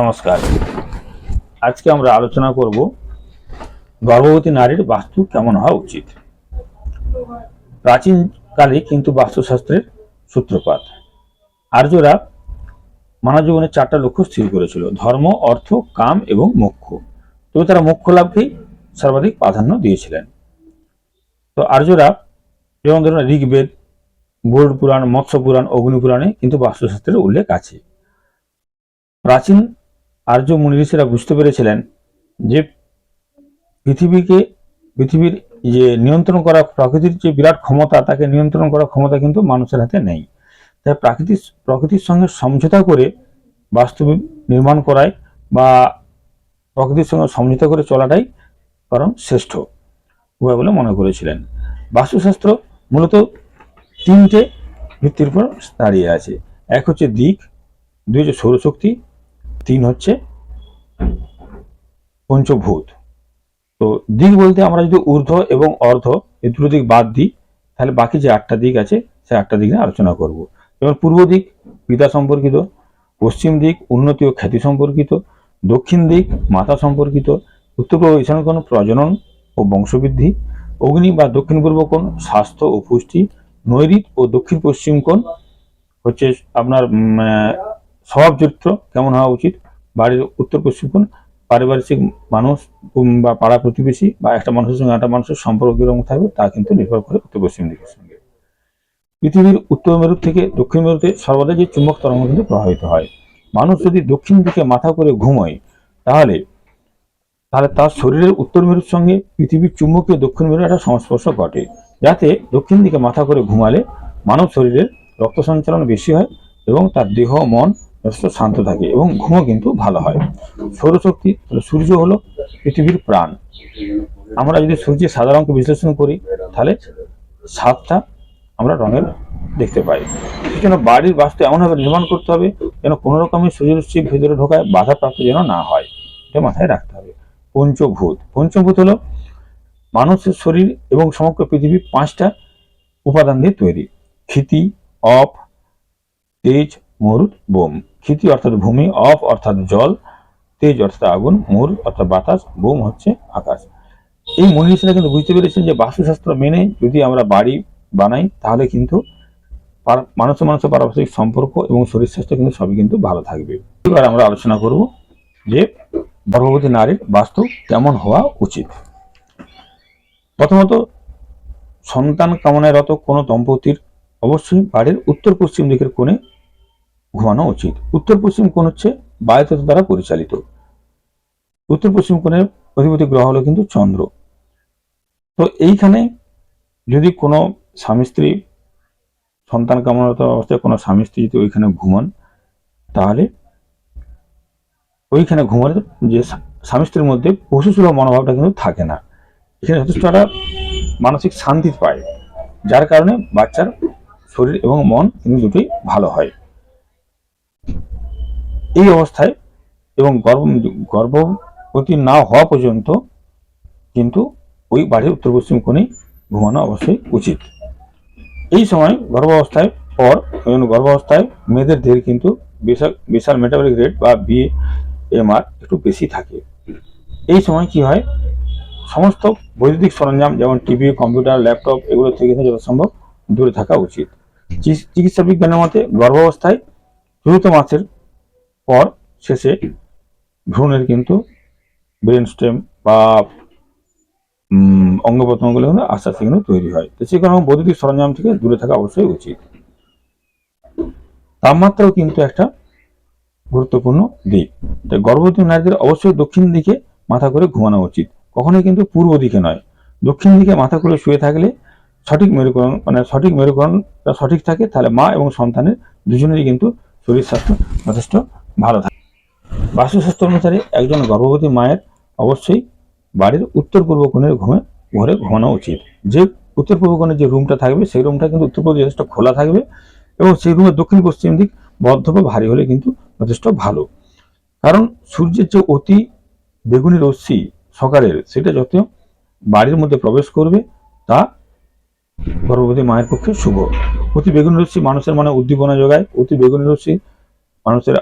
নমস্কার। আজকে আমরা আলোচনা করব গর্ভবতী নারীর বাস্তু কেমন হওয়া উচিত? প্রাচীনকালে কিন্তু বাস্তুশাস্ত্রের সূত্রপাত। আর্যরা মানব জীবনের চারটা লক্ষ্য স্থির করেছিল, ধর্ম, অর্থ, কাম এবং মোক্ষ। তবে তারা মোক্ষ লাভকেই সর্বাধিক প্রাধান্য দিয়েছিলেন। তো আর্যরা যেমন ধরুন ঋগ্বেদ গরুড় পুরাণ মৎস্য পুরাণ অগ্নি পুরাণে কিন্তু বাস্তুশাস্ত্রের উল্লেখ আছে। প্রাচীন আর্য মুনি ঋষিরা বুঝতে পেরেছিলেন যে পৃথিবীকে, পৃথিবীর যে নিয়ন্ত্রণ করা প্রকৃতির যে বিরাট ক্ষমতা, তাকে নিয়ন্ত্রণ করার ক্ষমতা কিন্তু মানুষের হাতে নেই। তাই প্রাকৃতিক প্রকৃতির সঙ্গে সমঝোতা করে বাস্তবিক নির্মাণ করায় বা প্রকৃতির সঙ্গে সমঝোতা করে চলাটাই কারণ শ্রেষ্ঠ উপায় বলে মনে করেছিলেন। বাস্তুশাস্ত্র মূলত তিনটে ভিত্তির উপর দাঁড়িয়ে আছে। এক হচ্ছে দিক, দুই হচ্ছে সৌরশক্তি তিন হচ্ছে পঞ্চভূত। তো দিক বলতে আমরা যদি ঊর্ধ্ব এবং অর্ধ এই দুটো দিক বাদ দিই, তাহলে বাকি যে আটটা দিক আছে, সেই আটটা দিক নিয়ে আলোচনা করব। যেমন পূর্ব দিক পিতা সম্পর্কিত, পশ্চিম দিক উন্নতি ও খ্যাতি সম্পর্কিত, দক্ষিণ দিক মাতা সম্পর্কিত, উত্তর পূর্ব ঈশান কোণ প্রজনন ও বংশবৃদ্ধি, অগ্নি বা দক্ষিণ পূর্ব কোণ স্বাস্থ্য ও পুষ্টি নৈরিত ও দক্ষিণ পশ্চিম কোণ হচ্ছে আপনার স্বভাব চরিত্র কেমন হওয়া উচিত? বাড়ির উত্তর পশ্চিম কোণ পারিপার্শ্বিক মানুষ বা পাড়া প্রতিবেশী বা একটা মানুষের সঙ্গে একটা মানুষের সম্পর্ক কীরকম থাকবে তা কিন্তু নির্ভর করে উত্তর পশ্চিম দিকের সঙ্গে। পৃথিবীর উত্তর মেরু থেকে দক্ষিণ মেরুতে সর্বদা যে চুম্বক তরঙ্গ কিন্তু প্রবাহিত হয়। মানুষ যদি দক্ষিণ দিকে মাথা করে ঘুমোয়, তাহলে তাহলে তার শরীরের উত্তর মেরুর সঙ্গে পৃথিবীর চুম্বকীয় দক্ষিণ মেরুর একটা সংস্পর্শ ঘটে। যাতে দক্ষিণ দিকে মাথা করে ঘুমালে মানব শরীরের রক্ত সঞ্চালন বেশি হয় এবং তার দেহ, মন যথেষ্ট শান্ত থাকে এবং ঘুমও কিন্তু ভালো হয়। সৌরশক্তি সূর্য হলো পৃথিবীর প্রাণ। আমরা যদি সূর্যের সাদা রঙকে বিশ্লেষণ করি, তাহলে সাতটা আমরা রঙের দেখতে পাই। সেই জন্য বাড়ির বাস্তু এমনভাবে নির্মাণ করতে হবে যেন কোনো রকমের সূর্যরশ্মি ভেতরে ঢোকায় বাধাপ্রাপ্ত যেন না হয়। এটা মাথায় রাখতে হবে। পঞ্চভূত। পঞ্চভূত হলো মানুষের শরীর এবং সমগ্র পৃথিবী পাঁচটা উপাদান দিয়ে তৈরি। ক্ষিতি অপ তেজ মরুদ, বোম। ক্ষিতি অর্থাৎ ভূমি অপ অর্থাৎ জল, তেজ অর্থাৎ আগুন, মরুদ অর্থাৎ বাতাস, বোম হচ্ছে আকাশ। এই মনীষীরা কিন্তু বুঝতে পেরেছেন যে বাস্তুশাস্ত্র মেনে যদি আমরা বাড়ি বানাই, তাহলে কিন্তু পার- মানুষের পারস্পরিক সম্পর্ক এবং শরীর স্বাস্থ্য কিন্তু সবই কিন্তু ভালো থাকবে। এবার আমরা আলোচনা করব যে গর্ভবতী নারীর বাস্তু কেমন হওয়া উচিত। প্রথমত, সন্তান কামনায়রত কোনো দম্পতির অবশ্যই বাড়ির উত্তর পশ্চিম দিকের কোণে ঘুমানো উচিত। উত্তর পশ্চিম কোণ হচ্ছে বায়ুতত্ত্ব দ্বারা পরিচালিত। উত্তর পশ্চিম কোণের অধিপতি গ্রহ হলো কিন্তু চন্দ্র। তো এইখানে যদি কোনো স্বামী স্ত্রী, সন্তান কামনারত অবস্থায় কোনো স্বামী স্ত্রী যদি ওইখানে ঘুমান, তাহলে ওইখানে ঘুমালে যে স্বামী স্ত্রীর মধ্যে পশুসুলভ মনোভাবটা কিন্তু থাকে না। এখানে যথেষ্ট একটা মানসিক শান্তি পায়, যার কারণে বাচ্চার শরীর এবং মন কিন্তু দুটোই ভালো হয়। এই অবস্থায় এবং গর্ভ গর্ভবতী না হওয়া পর্যন্ত কিন্তু ওই বাড়ির উত্তর পশ্চিম কোণেই ঘুমানো অবশ্যই উচিত। এই সময় গর্ভাবস্থায় পর গর্ভাবস্থায় মেয়েদের দেহের কিন্তু বিশাল বিশাল মেটাবলিক রেট বা বিএমআর একটু বেশি থাকে। এই সময় কি হয়? সমস্ত বৈদ্যুতিক সরঞ্জাম যেমন টিভি, কম্পিউটার, ল্যাপটপ এগুলো থেকে যত সম্ভব দূরে থাকা উচিত। চিকিৎসা বিজ্ঞানের মতে গর্ভাবস্থায় চতুর্থ মাসের পর শেষে ভ্রূণের কিন্তু ব্রেন স্টেম বা অঙ্গ প্রত্যঙ্গগুলো কিন্তু আস্তে আস্তে কিন্তু তৈরি হয়। তো সেই কারণে বৈদ্যুতিক সরঞ্জাম থেকে দূরে থাকা অবশ্যই উচিত। তাপমাত্রাও কিন্তু একটা গুরুত্বপূর্ণ দিক। তাই গর্ভবতী নারীদের অবশ্যই দক্ষিণ দিকে মাথা করে ঘুমানো উচিত। কখনোই কিন্তু পূর্ব দিকে নয়। দক্ষিণ দিকে মাথা করে শুয়ে থাকলে সঠিক মেরুকরণ মানে সঠিক মেরুকরণটা সঠিক থাকে, তাহলে মা এবং সন্তানের দুজনেরই কিন্তু শরীর স্বাস্থ্য যথেষ্ট ভালো থাকে। বাস্তুশাস্ত্র অনুসারে একজন গর্ভবতী মায়ের অবশ্যই বাড়ির উত্তর পূর্ব কোণের ঘুমে, ঘরে ঘুমানো উচিত। যে উত্তর পূর্ব কোণে যে রুমটা থাকবে, সেই রুমটা কিন্তু উত্তর পূর্ব যথেষ্ট খোলা থাকবে এবং সেই রুমের দক্ষিণ পশ্চিম দিক বদ্ধ বা ভারী হলে কিন্তু যথেষ্ট ভালো। কারণ সূর্যের যে অতি বেগুনি রশ্মি সকালের, সেটা যত বাড়ির মধ্যে প্রবেশ করবে, তা গর্ভবতী মায়ের পক্ষে শুভ। অতি বেগুনি রশ্মি মানুষের মনে উদ্দীপনা যোগায়। অতি বেগুনি রশ্মি মানুষের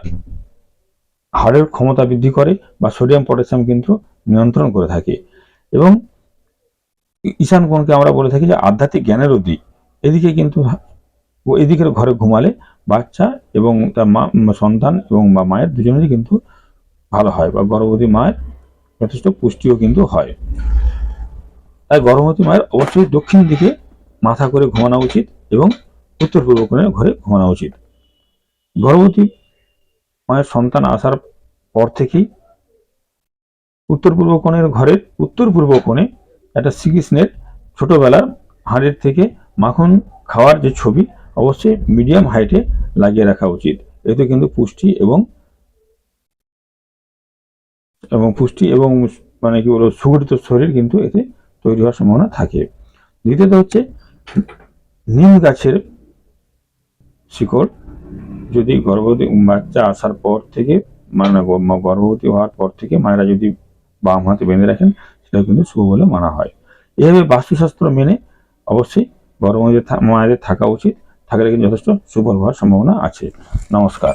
হাড়ের ক্ষমতা বৃদ্ধি করে বা সোডিয়াম, পটাশিয়াম কিন্তু নিয়ন্ত্রণ করে থাকে। এবং ঈশান কোণকে আমরা বলে থাকি যে আধ্যাত্মিক জ্ঞানেরও দিক এদিকে কিন্তু এদিকের ঘরে ঘুমালে বাচ্চা এবং তার মা সন্তান এবং বা মায়ের দুজনেরই কিন্তু ভালো হয় বা গর্ভবতী মায়ের যথেষ্ট পুষ্টিও কিন্তু হয়। তাই গর্ভবতী মায়ের অবশ্যই দক্ষিণ দিকে মাথা করে ঘুমানো উচিত এবং উত্তর পূর্ব কোণের ঘরে ঘুমানো উচিত। গর্ভবতী মায়ের সন্তান আসার পর থেকেই উত্তর পূর্ব কোণের ঘরের উত্তর পূর্ব কোণে একটা শ্রীকৃষ্ণের ছোটবেলার হাড়ের থেকে মাখন খাওয়ার যে ছবি, অবশ্যই মিডিয়াম হাইটে লাগিয়ে রাখা উচিত। এতে কিন্তু পুষ্টি এবং এবং পুষ্টি এবং মানে কি বলব, সুগঠিত শরীর কিন্তু এতে তৈরি হওয়ার সম্ভাবনা থাকে। দ্বিতীয়ত হচ্ছে নিম গাছের শিকড়। যদি গর্ভবতী বাচ্চা আসার পর থেকে মানে গর্ভবতী হওয়ার পর থেকে মায়েরা যদি বাম হাতে বেঁধে রাখেন সেটা কিন্তু শুভ বলে মানা হয়। এভাবে বাস্তুশাস্ত্র মেনে অবশ্যই গর্ভবতী মায়েদের থাকা উচিত। থাকলে কিন্তু যথেষ্ট সুফল হওয়ার সম্ভাবনা আছে। নমস্কার।